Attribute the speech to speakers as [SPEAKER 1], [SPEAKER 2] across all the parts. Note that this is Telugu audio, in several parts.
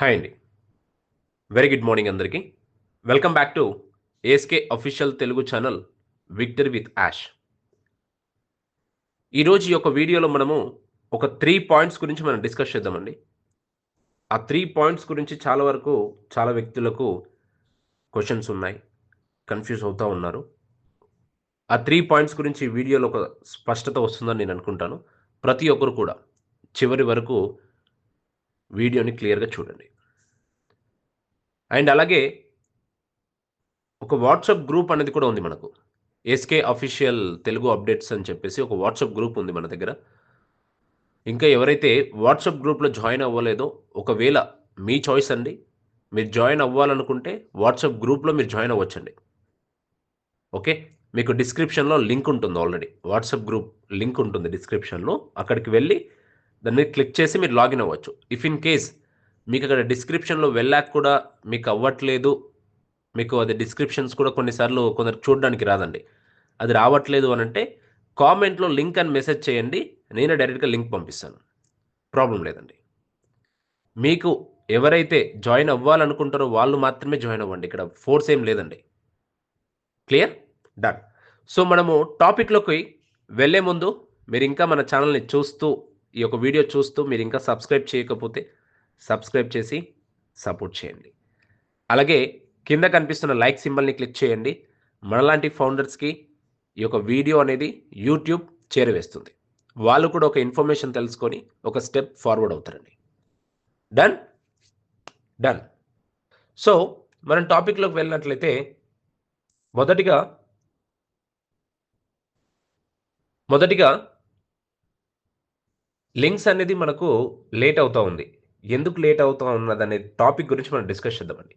[SPEAKER 1] హాయ్ అండి. వెరీ గుడ్ మార్నింగ్ అందరికీ. Welcome back to ASK official Telugu channel Victor with Ash ఈరోజు ఈ యొక్క వీడియోలో మనము ఒక త్రీ పాయింట్స్ గురించి మనం డిస్కస్ చేద్దామండి. ఆ త్రీ పాయింట్స్ గురించి చాలా వరకు చాలా వ్యక్తులకు క్వశ్చన్స్ ఉన్నాయి. కన్ఫ్యూజ్ అవుతూ ఉన్నారు. ఆ త్రీ పాయింట్స్ గురించి వీడియోలో ఒక స్పష్టత వస్తుందని నేను అనుకుంటాను. ప్రతి ఒక్కరు కూడా చివరి వరకు వీడియోని క్లియర్గా చూడండి. అండ్ అలాగే ఒక వాట్సాప్ గ్రూప్ అనేది కూడా ఉంది మనకు. ఎస్కే అఫీషియల్ తెలుగు అప్డేట్స్ అని చెప్పేసి ఒక వాట్సాప్ గ్రూప్ ఉంది మన దగ్గర. ఇంకా ఎవరైతే వాట్సాప్ గ్రూప్లో జాయిన్ అవ్వలేదో ఒకవేళ మీ చాయిస్ అండి మీరు జాయిన్ అవ్వాలనుకుంటే వాట్సాప్ గ్రూప్లో మీరు జాయిన్ అవ్వచ్చండి. ఓకే? మీకు డిస్క్రిప్షన్లో లింక్ ఉంటుంది ఆల్రెడీ. వాట్సాప్ గ్రూప్ లింక్ ఉంటుంది డిస్క్రిప్షన్లో. అక్కడికి వెళ్ళి దాని మీద క్లిక్ చేసి మీరు లాగిన్ అవ్వచ్చు. ఇఫ్ ఇన్ కేస్ మీకు అక్కడ డిస్క్రిప్షన్లో వెళ్ళాక కూడా మీకు అవ్వట్లేదు మీకు అది డిస్క్రిప్షన్స్ కూడా కొన్నిసార్లు కొందరు చూడడానికి రాదండి. అది రావట్లేదు అని అంటే కామెంట్లో లింక్ అని మెసేజ్ చేయండి నేనే డైరెక్ట్గా లింక్ పంపిస్తాను. ప్రాబ్లం లేదండి. మీకు ఎవరైతే జాయిన్ అవ్వాలనుకుంటారో వాళ్ళు మాత్రమే జాయిన్ అవ్వండి. ఇక్కడ ఫోర్స్ ఏం లేదండి. క్లియర్ డన్ సో మనము టాపిక్లోకి వెళ్ళే ముందు మీరు ఇంకా మన ఛానల్ని చూస్తూ ఈ యొక్క వీడియో చూస్తూ మీరు ఇంకా సబ్స్క్రైబ్ చేయకపోతే సబ్స్క్రైబ్ చేసి సపోర్ట్ చేయండి. అలాగే కింద కనిపిస్తున్న లైక్ సింబల్ని క్లిక్ చేయండి. మనలాంటి ఫౌండర్స్కి ఈ యొక్క వీడియో అనేది యూట్యూబ్ చేరవేస్తుంది. వాళ్ళు కూడా ఒక ఇన్ఫర్మేషన్ తెలుసుకొని ఒక స్టెప్ ఫార్వర్డ్ అవుతారండి. డన్? డన్. సో మనం టాపిక్లోకి వెళ్ళినట్లయితే మొదటిగా మొదటిగా లింక్స్ అనేది మనకు లేట్ అవుతూ ఉంది. ఎందుకు లేట్ అవుతూ ఉన్నది అనే టాపిక్ గురించి మనం డిస్కస్ చేద్దామండి.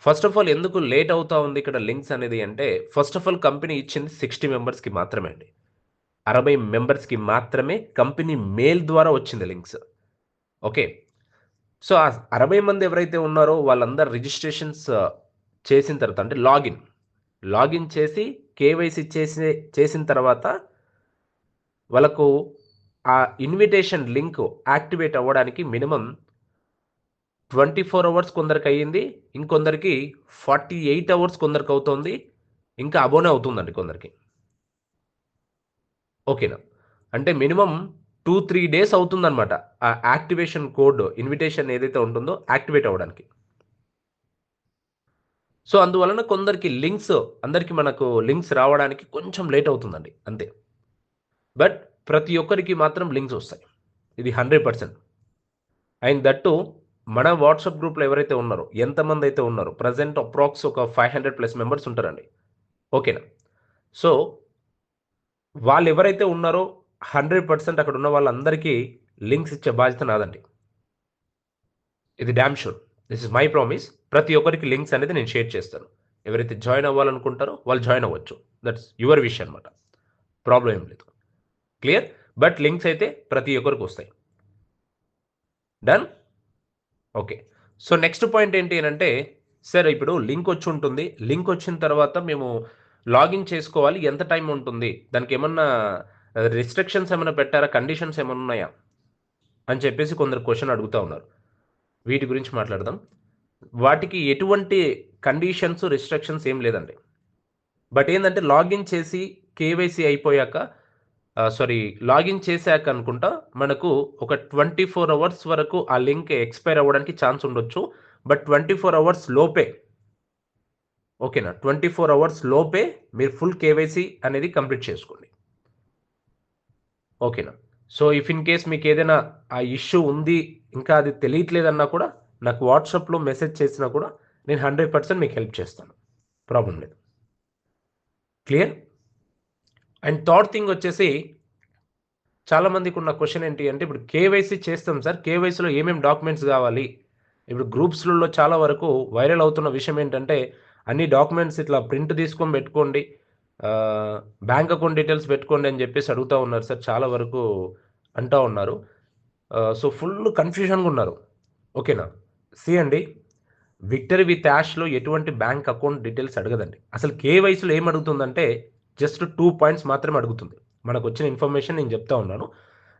[SPEAKER 1] ఫస్ట్ ఆఫ్ ఆల్ ఎందుకు లేట్ అవుతూ ఉంది ఇక్కడ లింక్స్ అనేది అంటే ఫస్ట్ ఆఫ్ ఆల్ కంపెనీ ఇచ్చింది సిక్స్టీ మెంబర్స్కి మాత్రమే అండి. అరవై మెంబర్స్కి మాత్రమే కంపెనీ మెయిల్ ద్వారా వచ్చింది లింక్స్. ఓకే? సో ఆ అరవై మంది ఎవరైతే ఉన్నారో వాళ్ళందరూ రిజిస్ట్రేషన్స్ చేసిన తర్వాత అంటే లాగిన్. లాగిన్ చేసి కేవైసీ చేసి చేసిన తర్వాత వాళ్ళకు ఆ ఇన్విటేషన్ లింక్ యాక్టివేట్ అవ్వడానికి మినిమం ట్వంటీ ఫోర్ అవర్స్ కొందరికి అయ్యింది ఇంకొందరికి ఫార్టీ ఎయిట్ అవర్స్ కొందరికి అవుతుంది ఇంకా అబోనే అవుతుందండి కొందరికి. ఓకేనా అంటే మినిమం టూ త్రీ డేస్ అవుతుందన్నమాట ఆ యాక్టివేషన్ కోడ్ ఇన్విటేషన్ ఏదైతే ఉంటుందో యాక్టివేట్ అవ్వడానికి. సో అందువలన కొందరికి లింక్స్ అందరికి మనకు లింక్స్ రావడానికి కొంచెం లేట్ అవుతుందండి అంతే. బట్ ప్రతి ఒక్కరికి మాత్రం లింక్స్ వస్తాయి. ఇది హండ్రెడ్ పర్సెంట్. అండ్ దట్టు మన వాట్సాప్ గ్రూప్లో ఎవరైతే ఉన్నారో ఎంతమంది అయితే ఉన్నారో ప్రజెంట్ అప్రాక్స్ ఒక ఫైవ్ హండ్రెడ్ ప్లస్ మెంబర్స్ ఉంటారండి. ఓకేనా? సో వాళ్ళు ఎవరైతే ఉన్నారో హండ్రెడ్ పర్సెంట్ అక్కడ ఉన్న వాళ్ళందరికీ లింక్స్ ఇచ్చే బాధ్యత నాదండి. ఇది damn sure. This is my promise ప్రతి ఒక్కరికి లింక్స్ అనేది నేను షేర్ చేస్తాను. ఎవరైతే జాయిన్ అవ్వాలనుకుంటారో వాళ్ళు జాయిన్ అవ్వచ్చు. దట్స్ యువర్ విష్ అనమాట ప్రాబ్లం ఏం లేదు. క్లియర్ బట్ లింక్స్ అయితే ప్రతి ఒక్కరికి వస్తాయి. Done? Okay. So next point ఏంటి అంటే సార్ ఇప్పుడు లింక్ వచ్చి ఉంటుంది. లింక్ వచ్చిన తర్వాత మేము లాగిన్ చేసుకోవాలి. ఎంత టైం ఉంటుంది? దానికి ఏమన్నా రిస్ట్రిక్షన్స్ ఏమైనా పెట్టారా? కండిషన్స్ ఏమైనా ఉన్నాయా? అని చెప్పేసి కొందరు క్వశ్చన్ అడుగుతూ ఉన్నారు. వీటి గురించి మాట్లాడదాం. వాటికి ఎటువంటి కండిషన్స్ రిస్ట్రిక్షన్స్ ఏం లేదండి. బట్ ఏంటంటే లాగిన్ చేసి కేవైసీ అయిపోయాక సారీ లాగిన్ చేశాక అనుకుంటా మనకు ఒక ట్వంటీ ఫోర్ అవర్స్ వరకు ఆ లింక్ ఎక్స్పైర్ అవ్వడానికి ఛాన్స్ ఉండొచ్చు. బట్ ట్వంటీ ఫోర్ అవర్స్ లోపే ఓకేనా? ట్వంటీ ఫోర్ అవర్స్ లోపే మీరు ఫుల్ కేవైసీ అనేది కంప్లీట్ చేసుకోండి. ఓకేనా? సో ఇఫ్ ఇన్ కేస్ మీకు ఏదైనా ఆ ఇష్యూ ఉంది ఇంకా అది తెలియట్లేదన్నా కూడా నాకు వాట్సాప్లో మెసేజ్ చేసినా కూడా నేను హండ్రెడ్ పర్సెంట్ మీకు హెల్ప్ చేస్తాను. ప్రాబ్లం లేదు. క్లియర్? అండ్ థర్డ్ థింగ్ వచ్చేసి చాలా మందికి ఉన్న క్వశ్చన్ ఏంటి అంటే ఇప్పుడు కేవైసీ చేస్తాం సార్ కేవైసీలో ఏమేమి డాక్యుమెంట్స్ కావాలి? ఇప్పుడు గ్రూప్స్లలో చాలా వరకు వైరల్ అవుతున్న విషయం ఏంటంటే అన్ని డాక్యుమెంట్స్ ఇట్లా ప్రింట్ తీసుకొని పెట్టుకోండి బ్యాంక్ అకౌంట్ డీటెయిల్స్ పెట్టుకోండి అని చెప్పేసి అడుగుతూ ఉన్నారు సార్ చాలా వరకు అంటూ ఉన్నారు. సో ఫుల్ కన్ఫ్యూషన్గా ఉన్నారు. ఓకేనా సి అండి విక్టరీ విత్ యాష్లో ఎటువంటి బ్యాంక్ అకౌంట్ డీటెయిల్స్ అడగదండి. అసలు కేవైసీలో ఏం అడుగుతుందంటే జస్ట్ టూ పాయింట్స్ మాత్రమే అడుగుతుంది. మనకు వచ్చిన ఇన్ఫర్మేషన్ నేను చెప్తా ఉన్నాను.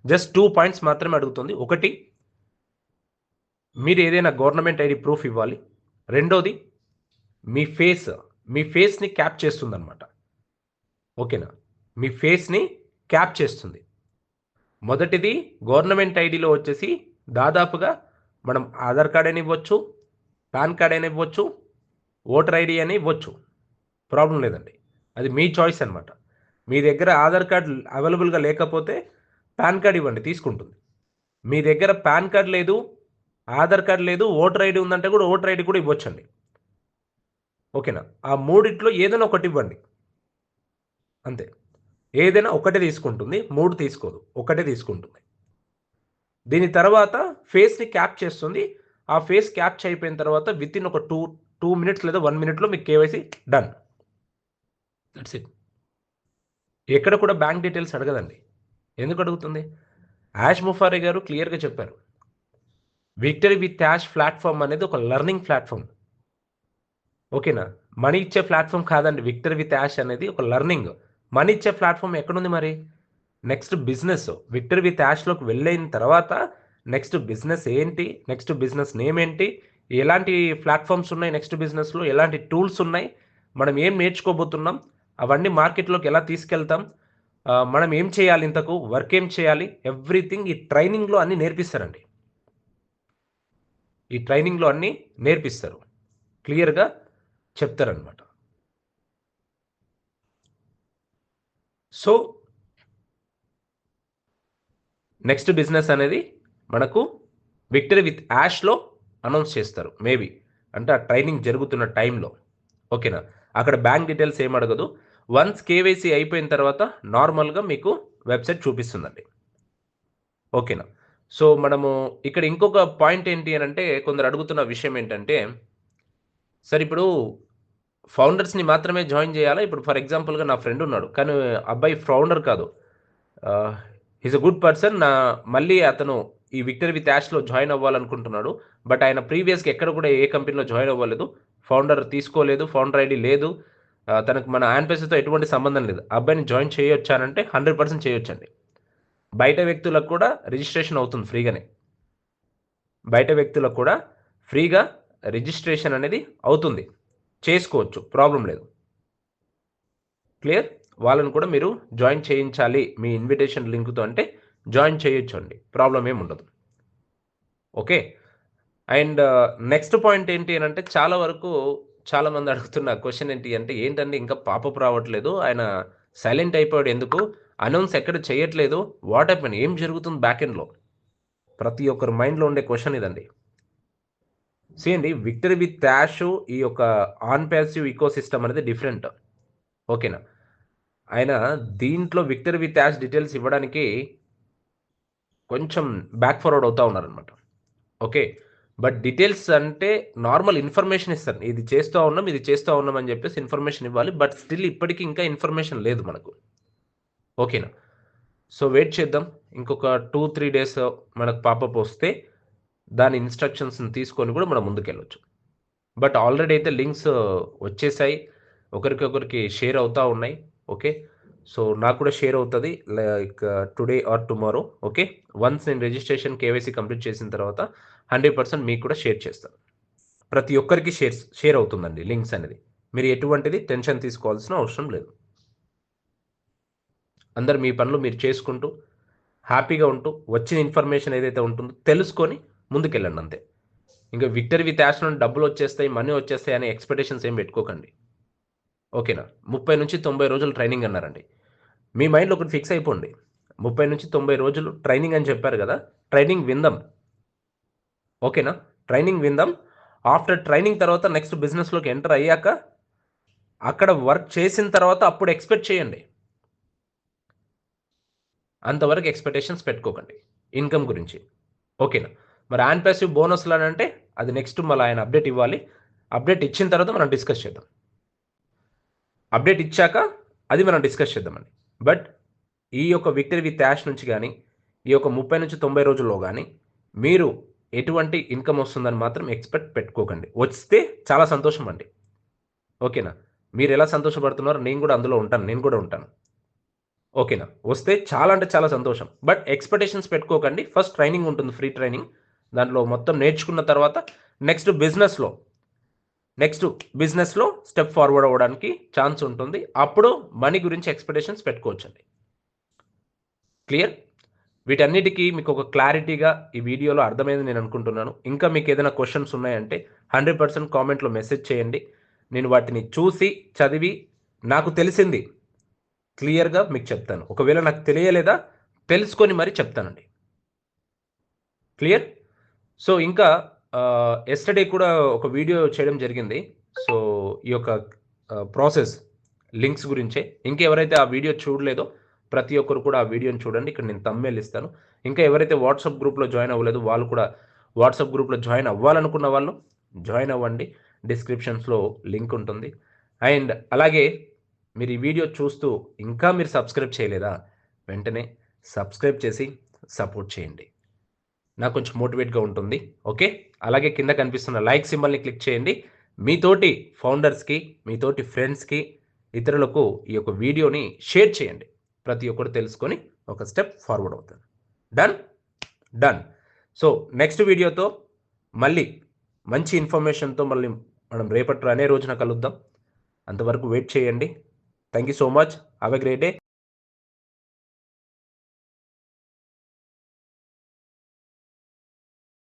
[SPEAKER 1] జస్ట్ టూ పాయింట్స్ మాత్రమే అడుగుతుంది. ఒకటి మీరు ఏదైనా గవర్నమెంట్ ఐడి ప్రూఫ్ ఇవ్వాలి. రెండోది మీ ఫేస్ మీ ఫేస్ని క్యాప్ చేస్తుంది అనమాట ఓకేనా? మీ ఫేస్ని క్యాప్ చేస్తుంది. మొదటిది గవర్నమెంట్ ఐడిలో వచ్చేసి దాదాపుగా మనం ఆధార్ కార్డ్ అని ఇవ్వచ్చు పాన్ కార్డ్ అని ఇవ్వచ్చు ఓటర్ ఐడి అని ఇవ్వచ్చు. ప్రాబ్లం లేదండి. అది మీ చాయిస్ అనమాట మీ దగ్గర ఆధార్ కార్డ్ అవైలబుల్గా లేకపోతే పాన్ కార్డ్ ఇవ్వండి తీసుకుంటుంది. మీ దగ్గర పాన్ కార్డ్ లేదు ఆధార్ కార్డ్ లేదు ఓటర్ ఐడి ఉందంటే కూడా ఓటర్ ఐడి కూడా ఇవ్వచ్చండి. ఓకేనా? ఆ మూడిట్లో ఏదైనా ఒకటి ఇవ్వండి. అంతే. ఏదైనా ఒకటే తీసుకుంటుంది మూడు తీసుకోదు ఒకటే తీసుకుంటుంది. దీని తర్వాత ఫేస్ని క్యాప్ చేస్తుంది. ఆ ఫేస్ క్యాప్చర్ అయిపోయిన తర్వాత విత్ ఇన్ ఒక టూ టూ మినిట్స్ లేదా వన్ మినిట్లో మీకు కేవైసీ డన్. That's it. ఎక్కడ కూడా బ్యాంక్ డీటెయిల్స్ అడగదండి. ఎందుకు అడుగుతుంది? యాష్ ముఫారీ గారు క్లియర్గా చెప్పారు. విక్టరీ విత్ యాష్ ప్లాట్ఫామ్ అనేది ఒక లెర్నింగ్ ప్లాట్ఫామ్ ఓకేనా? మనీ ఇచ్చే ప్లాట్ఫామ్ కాదండి. విక్టరీ విత్ యాష్ అనేది ఒక లెర్నింగ్. మనీ ఇచ్చే ప్లాట్ఫామ్ ఎక్కడుంది మరి? Next business. విక్టరీ విత్ యాష్లోకి వెళ్ళిన తర్వాత నెక్స్ట్ బిజినెస్ ఏంటి? నెక్స్ట్ బిజినెస్ నేమ్ ఏంటి? ఎలాంటి ప్లాట్ఫామ్స్ ఉన్నాయి నెక్స్ట్ బిజినెస్లో? ఎలాంటి టూల్స్ ఉన్నాయి? మనం ఏం నేర్చుకోబోతున్నాం? అవన్నీ మార్కెట్లోకి ఎలా తీసుకెళ్తాం? మనం ఏం చేయాలి ఇంతకు? వర్క్ ఏం చేయాలి? ఎవ్రీథింగ్ ఈ ట్రైనింగ్లో అన్నీ నేర్పిస్తారండి. ఈ ట్రైనింగ్లో అన్నీ నేర్పిస్తారు. క్లియర్గా చెప్తారనమాట సో నెక్స్ట్ బిజినెస్ అనేది మనకు విక్టరీ విత్ యాష్లో అనౌన్స్ చేస్తారు. మేబీ. అంటే ఆ ట్రైనింగ్ జరుగుతున్న టైంలో. ఓకేనా? అక్కడ బ్యాంక్ డీటెయిల్స్ ఏం అడగదు. వన్స్ కేవైసీ అయిపోయిన తర్వాత నార్మల్గా మీకు వెబ్సైట్ చూపిస్తుందండి. ఓకేనా? సో మనము ఇక్కడ ఇంకొక పాయింట్ ఏంటి అని అంటే కొందరు అడుగుతున్న విషయం ఏంటంటే సార్ ఇప్పుడు ఫౌండర్స్ని మాత్రమే జాయిన్ చేయాలా? ఇప్పుడు ఫర్ ఎగ్జాంపుల్గా నా ఫ్రెండ్ ఉన్నాడు. కానీ అబ్బాయి ఫౌండర్ కాదు. Is a good person. నా మళ్ళీ అతను ఈ విక్టరీ విత్ యాష్లో జాయిన్ అవ్వాలనుకుంటున్నాడు. బట్ ఆయన ప్రీవియస్గా ఎక్కడ కూడా ఏ కంపెనీలో జాయిన్ అవ్వలేదు. ఫౌండర్ తీసుకోలేదు. ఫౌండర్ ఐడి లేదు. తనకు మన ఆన్పేస్తో ఎటువంటి సంబంధం లేదు. అబ్బాయిని జాయిన్ చేయొచ్చానంటే హండ్రెడ్ పర్సెంట్ చేయొచ్చండి. బయట వ్యక్తులకు కూడా రిజిస్ట్రేషన్ అవుతుంది ఫ్రీగానే. బయట వ్యక్తులకు కూడా ఫ్రీగా రిజిస్ట్రేషన్ అనేది అవుతుంది. చేసుకోవచ్చు ప్రాబ్లం లేదు. క్లియర్? వాళ్ళని కూడా మీరు జాయిన్ చేయించాలి. మీ ఇన్విటేషన్ లింక్తో అంటే జాయిన్ చేయొచ్చు అండి ప్రాబ్లం ఏమి ఉండదు. ఓకే? అండ్ నెక్స్ట్ పాయింట్ ఏంటి అని అంటే చాలా వరకు చాలా మంది అడుగుతున్న క్వశ్చన్ ఏంటి అంటే ఏంటంటే ఇంకా పాపప్ రావట్లేదు ఆయన సైలెంట్ అయిపోయాడు ఎందుకు అనౌన్స్ ఎక్కడ చేయట్లేదు వాట్ హ్యాపెన్ ఏం జరుగుతుంది బ్యాక్ ఎండ్లో? ప్రతి ఒక్కరి మైండ్లో ఉండే క్వశ్చన్ ఇదండి. సేయండి అండి విక్టరీ విత్ యాష్ ఈ యొక్క ఆన్ ప్యాసివ్ ఈకో సిస్టమ్ అనేది డిఫరెంట్. ఓకేనా? ఆయన దీంట్లో విక్టరీ విత్ యాష్ డీటెయిల్స్ ఇవ్వడానికి కొంచెం బ్యాక్ ఫార్వర్డ్ అవుతా ఉన్నారనమాట ఓకే? బట్ డీటెయిల్స్ అంటే నార్మల్ ఇన్ఫర్మేషన్ ఇస్తారు. ఇది చేస్తూ ఉన్నాం ఇది చేస్తూ ఉన్నాం అని చెప్పేసి ఇన్ఫర్మేషన్ ఇవ్వాలి. బట్ స్టిల్ ఇప్పటికీ ఇంకా ఇన్ఫర్మేషన్ లేదు మనకు. ఓకేనా? సో వెయిట్ చేద్దాం. ఇంకొక టూ త్రీ డేస్ మనకు పాపప్ వస్తే దాని ఇన్స్ట్రక్షన్స్ని తీసుకొని కూడా మనం ముందుకెళ్ళొచ్చు. బట్ ఆల్రెడీ అయితే లింక్స్ వచ్చేసాయి. ఒకరికొకరికి షేర్ అవుతూ ఉన్నాయి. ఓకే? సో నాకు కూడా షేర్ అవుతుంది. Like today or tomorrow. Okay? Once నేను రిజిస్ట్రేషన్ కేవైసీ కంప్లీట్ చేసిన తర్వాత హండ్రెడ్ పర్సెంట్ మీకు కూడా షేర్ చేస్తాను. ప్రతి ఒక్కరికి షేర్ షేర్ అవుతుందండి లింక్స్ అనేది. మీరు ఎటువంటిది టెన్షన్ తీసుకోవాల్సిన అవసరం లేదు. అందరు మీ పనులు మీరు చేసుకుంటూ హ్యాపీగా ఉంటూ వచ్చిన ఇన్ఫర్మేషన్ ఏదైతే ఉంటుందో తెలుసుకొని ముందుకెళ్ళండి అంతే. ఇంకా విక్టరీ విత్ యాష్ నుండి డబ్బులు వచ్చేస్తాయి మనీ వచ్చేస్తాయి అనే ఎక్స్పెక్టేషన్స్ ఏం పెట్టుకోకండి. ఓకేనా? ముప్పై నుంచి తొంభై రోజులు ట్రైనింగ్ అన్నారండి. మీ మైండ్లో ఒకటి ఫిక్స్ అయిపోండి. ముప్పై నుంచి తొంభై రోజులు ట్రైనింగ్ అని చెప్పారు కదా ట్రైనింగ్ విందాం. ఓకేనా? ట్రైనింగ్ విందాం. ఆఫ్టర్ ట్రైనింగ్ తర్వాత నెక్స్ట్ బిజినెస్లోకి ఎంటర్ అయ్యాక అక్కడ వర్క్ చేసిన తర్వాత అప్పుడు ఎక్స్పెక్ట్ చేయండి. అంతవరకు ఎక్స్పెక్టేషన్స్ పెట్టుకోకండి. ఇన్కమ్ గురించి. ఓకేనా? మరి యాన్ ప్యాసివ్ బోనస్లు అని అంటే అది నెక్స్ట్ మళ్ళీ ఆయన అప్డేట్ ఇవ్వాలి. అప్డేట్ ఇచ్చిన తర్వాత మనం డిస్కస్ చేద్దాం. అప్డేట్ ఇచ్చాక అది మనం డిస్కస్ చేద్దామండి. బట్ ఈ యొక్క విక్టరీ విత్ యాష్ నుంచి కానీ ఈ యొక్క ముప్పై నుంచి తొంభై రోజుల్లో కానీ మీరు ఎటువంటి ఇన్కమ్ వస్తుందని మాత్రం ఎక్స్పెక్ట్ పెట్టుకోకండి. వస్తే చాలా సంతోషం అండి. ఓకేనా? మీరు ఎలా సంతోషపడుతున్నారో నేను కూడా అందులో ఉంటాను. నేను కూడా ఉంటాను. ఓకేనా? వస్తే చాలా అంటే చాలా సంతోషం. బట్ ఎక్స్పెక్టేషన్స్ పెట్టుకోకండి. ఫస్ట్ ట్రైనింగ్ ఉంటుంది ఫ్రీ ట్రైనింగ్. దాంట్లో మొత్తం నేర్చుకున్న తర్వాత నెక్స్ట్ బిజినెస్లో నెక్స్ట్ బిజినెస్లో స్టెప్ ఫార్వర్డ్ అవ్వడానికి ఛాన్స్ ఉంటుంది. అప్పుడు మనీ గురించి ఎక్స్పెక్టేషన్స్ పెట్టుకోవచ్చండి. క్లియర్? వీటన్నిటికీ మీకు ఒక క్లారిటీగా ఈ వీడియోలో అర్థమైంది నేను అనుకుంటున్నాను. ఇంకా మీకు ఏదైనా క్వశ్చన్స్ ఉన్నాయంటే హండ్రెడ్ పర్సెంట్ కామెంట్లో మెసేజ్ చేయండి. నేను వాటిని చూసి చదివి నాకు తెలిసింది క్లియర్గా మీకు చెప్తాను. ఒకవేళ నాకు తెలియలేదా తెలుసుకొని మరి చెప్తానండి. క్లియర్? సో ఇంకా ఎస్టర్డే కూడా ఒక వీడియో చేయడం జరిగింది. సో ఈ యొక్క ప్రాసెస్ లింక్స్ గురించే. ఇంకెవరైతే ఆ వీడియో చూడలేదో ప్రతి ఒక్కరు కూడా ఆ వీడియోని చూడండి. ఇక్కడ నేను తమ్మేలు ఇస్తాను. ఇంకా ఎవరైతే వాట్సాప్ గ్రూప్లో జాయిన్ అవ్వలేదు వాళ్ళు కూడా వాట్సాప్ గ్రూప్లో జాయిన్ అవ్వాలనుకున్న వాళ్ళు జాయిన్ అవ్వండి. డిస్క్రిప్షన్స్లో లింక్ ఉంటుంది. అండ్ అలాగే మీరు ఈ వీడియో చూస్తూ ఇంకా మీరు సబ్స్క్రైబ్ చేయలేదా? వెంటనే సబ్స్క్రైబ్ చేసి సపోర్ట్ చేయండి. నాకు కొంచెం మోటివేట్గా ఉంటుంది. ఓకే? అలాగే కింద కనిపిస్తున్న లైక్ సింబల్ని క్లిక్ చేయండి. మీతోటి ఫౌండర్స్కి మీతోటి ఫ్రెండ్స్కి ఇతరులకు ఈ యొక్క వీడియోని షేర్ చేయండి. ప్రతి ఒక్కరు తెలుసుకొని ఒక స్టెప్ ఫార్వర్డ్ అవుతాను డన్ డన్ సో నెక్స్ట్ వీడియోతో మళ్ళీ మంచి ఇన్ఫర్మేషన్తో మళ్ళీ మనం రేపటి అనే రోజున కలుద్దాం. అంతవరకు వెయిట్ చేయండి. Thank you so much have a great day